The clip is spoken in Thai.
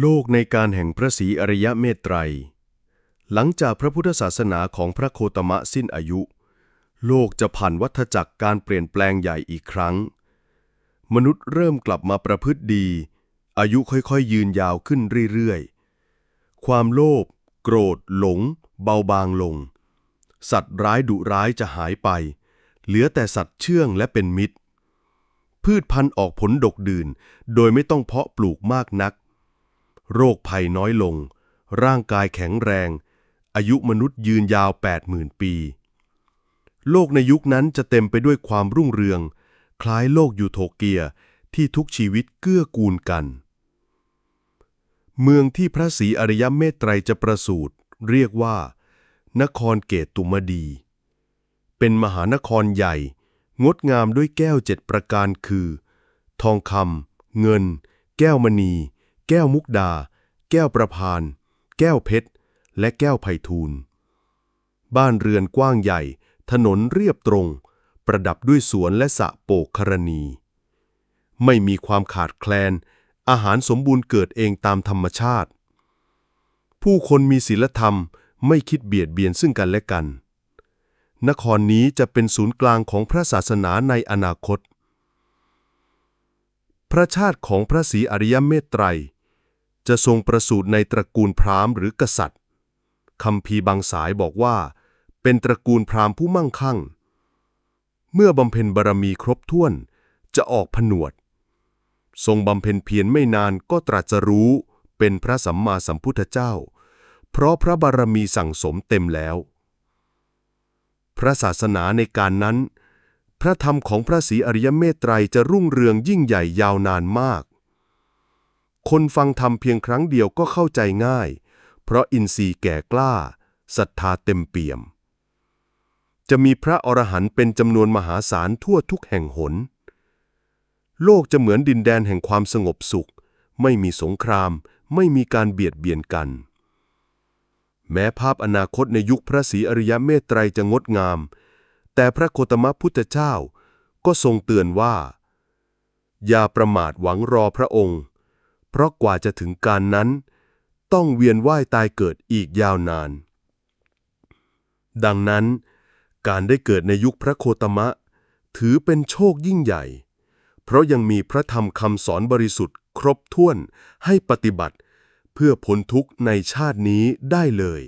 โลกในการแห่งพระศรีอริยเมตไตร หลังจากพระพุทธศาสนาของพระโคตมะสิ้นอายุ โลกจะผ่านวัฏจักรการเปลี่ยนแปลงใหญ่อีกครั้ง มนุษย์เริ่มกลับมาประพฤติดี อายุค่อยๆยืนยาวขึ้นเรื่อยๆ ความโลภโกรธ หลง เบาบางลง สัตว์ร้ายดุร้ายจะหายไป เหลือแต่สัตว์เชื่องและเป็นมิตร พืชพันธุ์ออกผลดกดื่น โดยไม่ต้องเพาะปลูกมากนัก โรคภัยน้อยลง ร่างกายแข็งแรง อายุมนุษย์ยืนยาว 80,000 ปี โลกในยุคนั้นจะเต็มไปด้วยความรุ่งเรือง คล้ายโลกยูโทเปียที่ทุกชีวิตเกื้อกูลกัน เมืองที่พระศรีอริยเมตไตรจะประสูติเรียกว่า นครเกตุมดี เป็นมหานครใหญ่ งดงามด้วยแก้วเจ็ดประการคือ ทองคำเงิน แก้วมณี แก้วมุกดา แก้วประพาน แก้วเพชร และแก้วไผ่ทูลบ้านเรือนกว้างใหญ่ ถนนเรียบตรง ประดับด้วยสวนและสะโปกครณี ไม่มีความขาดแคลน อาหารสมบูรณ์เกิดเองตามธรรมชาติ ผู้คนมีศีลธรรมไม่คิดเบียดเบียนซึ่งกันและกัน นครนี้จะเป็นศูนย์กลางของพระศาสนาในอนาคต พระชาติของพระศรีอริยเมตไตร จะทรงประสูติในตระกูลพราหมณ์หรือกษัตริย์คำพีบางสายบอกว่า เป็นตระกูลพราหมณ์ผู้มั่งคั่ง เมื่อบำเพ็ญบารมีครบถ้วน จะออกผนวด ทรงบำเพ็ญเพียรไม่นานก็ตรัสรู้เป็นพระสัมมาสัมพุทธเจ้า เพราะพระบารมีสั่งสมเต็มแล้ว พระศาสนาในการนั้น พระธรรมของพระศรีอริยเมตไตรจะรุ่งเรืองยิ่งใหญ่ยาวนานมาก คนฟังธรรมเพียงครั้งเดียวก็เข้าใจง่าย เพราะอินทรีย์แก่กล้าศรัทธาเต็มเปี่ยม จะมีพระอรหันต์เป็นจำนวนมหาศาลทั่วทุกแห่งหน โลกจะเหมือนดินแดนแห่งความสงบสุข ไม่มีสงคราม ไม่มีการเบียดเบียนกัน แม้ภาพอนาคตในยุคพระศรีอริยเมตไตรจะงดงาม แต่พระโคตมพุทธเจ้าก็ทรงเตือนว่า อย่าประมาทหวังรอพระองค์ เพราะกว่าจะถึงการนั้น ต้องเวียนว่ายตายเกิดอีกยาวนาน ดังนั้น การได้เกิดในยุคพระโคตมะ ถือเป็นโชคยิ่งใหญ่ เพราะยังมีพระธรรมคำสอนบริสุทธิ์ ครบถ้วนให้ปฏิบัติ เพื่อพ้นทุกข์ในชาตินี้ได้เลย